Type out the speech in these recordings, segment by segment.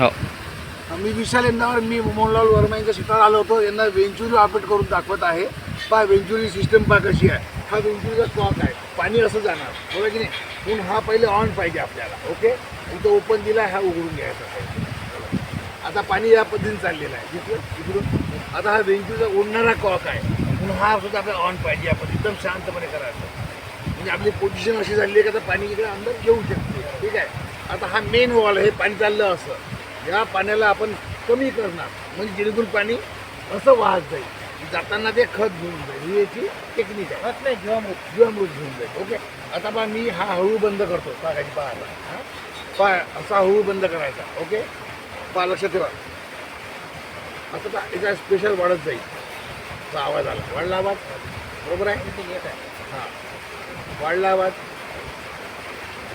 हो. मी विशाल यांनावर मी मोहनलाल वर्मा यांच्या शेतात आलो होतो. यांना वेंचुरी ऑपरेट करून दाखवत आहे. पहा वेंचुरी सिस्टम पहा कशी आहे. हा वेंचुरीचा क्लॉक आहे. पाणी असं जाणार. बरोबर की नाही? पण हा पहिले ऑन पाहिजे आपल्याला. ओके इथं ओपन दिला हा उघडून घ्यायचा. आता पाणी या पद्धतीने चाललेलं आहे. तिथलं इकडून आता हा वेंचुरीचा उडणारा कॉक आहे. म्हणून हा सुद्धा आपल्याला ऑन पाहिजे. आपण एकदम शांतपणे करायचं. म्हणजे आपली पोझिशन अशी झाली आहे का आता पाणी इकडे अंदर घेऊ शकते. ठीक आहे? आता हा मेन वॉल आहे. पाणी चाललं असं. या पाण्याला आपण कमी करणार. म्हणजे जेणेकरून पाणी असं वाहत जाईल. जाताना ते खत घेऊन जाईल. ही याची टेक्निक आहे. खत नाही जीवामृत. जीवामृत घेऊन जाईल. ओके? आता पहा मी हा हळू बंद करतो. पाकाची पाहायला हां? पहा असा हळू बंद करायचा. ओके? पहा लक्षात ठेवा. आता पहा याचा स्पेशल वाढत जाईल. असा आवाज आला. वाढला आवाज? बरोबर आहे? हां. वाढला आवाज?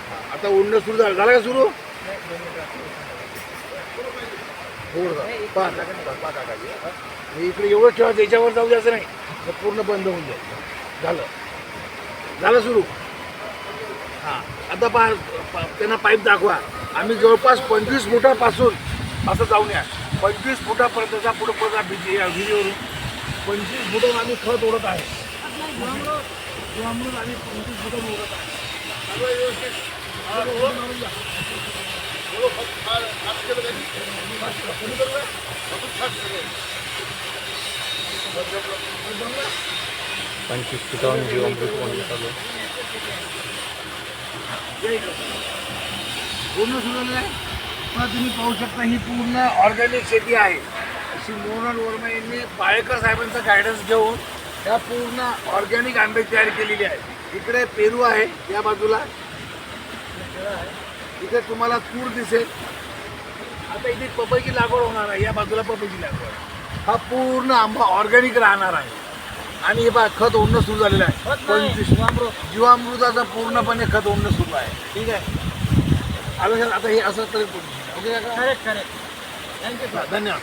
हां. आता उडणं सुरू झालं. झालं का सुरू? नाही, पहा काका पहा काकाजी इकडे एवढं ठेवायचं याच्यावर जाऊ द्यायचं नाही. तर पूर्ण बंद होऊन जाईल. झालं. झालं सुरू. हां आता पहा त्यांना पाईप दाखवा. आम्ही जवळपास पंचवीस फुटापासून असं जाऊन या. पंचवीस फुटापर्यंतचा पुढं पुढचा भीती या विहिरीवरून पंचवीस फुटून आम्ही खत ओढत आहे. आम्ही पंचवीस फुटून ओढत आहे. थोडं केलं करू काय? केलं. चालू पूर्ण सुरू आहे पण तुम्ही पाहू शकता ही पूर्ण ऑर्गॅनिक शेती आहे अशी मोहन वर्मा यांनी पाळेकर साहेबांचा गायडन्स घेऊन या पूर्ण ऑर्गॅनिक आंबे तयार केलेली आहे इकडे पेरू आहे या बाजूला इथे तुम्हाला तूर दिसेल. आता इथे पपईची लागवड होणार आहे. या बाजूला पपईची लागवड आहे. हा पूर्ण आंबा ऑर्गॅनिक राहणार आहे. आणि हे बा खत ओढणं सुरू झालेलं आहे. पंचवीस जीवामृत. जीवामृताचं पूर्णपणे खत ओढणं सुरू आहे. ठीक आहे? आता हे असं तरी ओके करेक्ट करेक्ट थँक्यू धन्यवाद.